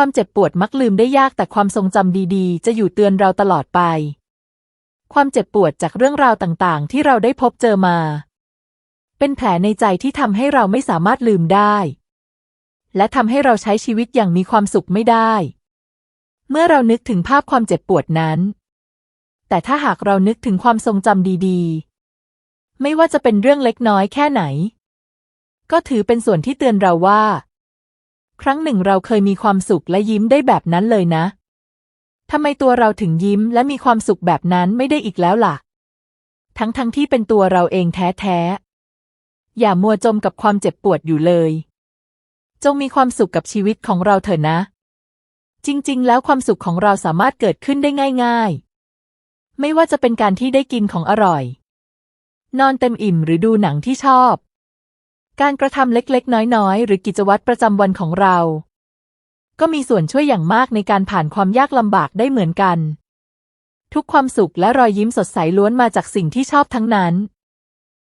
ความเจ็บปวดมักลืมได้ยากแต่ความทรงจำดีๆ จะอยู่เตือนเราตลอดไป ความเจ็บปวดจากเรื่องราวต่างๆ ที่เราได้พบเจอมา เป็นแผลในใจที่ทำให้เราไม่สามารถลืมได้ และทำให้เราใช้ชีวิตอย่างมีความสุขไม่ได้ เมื่อเรานึกถึงภาพความเจ็บปวดนั้น แต่ถ้าหากเรานึกถึงความทรงจำดีๆ ไม่ว่าจะเป็นเรื่องเล็กน้อยแค่ไหน ก็ถือเป็นส่วนที่เตือนเราว่า ครั้งหนึ่งเราเคยมีความสุขและยิ้มได้แบบนั้นเลยนะ ทำไมตัวเราถึงยิ้มและมีความสุขแบบนั้นไม่ได้อีกแล้วล่ะ ทั้งๆทที่เป็นตัวเราเองแท้ๆ อย่ามัวจมกับความเจ็บปวดอยู่เลย จงมีความสุขกับชีวิตของเราเถอะนะ จริงๆ แล้วความสุขของเราสามารถเกิดขึ้นได้ง่าย ๆ ไม่ว่าจะเป็นการที่ได้กินของอร่อย นอนเต็มอิ่มหรือดูหนังที่ชอบ การกระทำเล็กๆ น้อยๆ หรือกิจวัตรประจำวันของเรา ก็มีส่วนช่วยอย่างมากในการผ่านความยากลำบากได้เหมือนกัน ทุกความสุขและรอยยิ้มสดใสล้วนมาจากสิ่งที่ชอบทั้งนั้น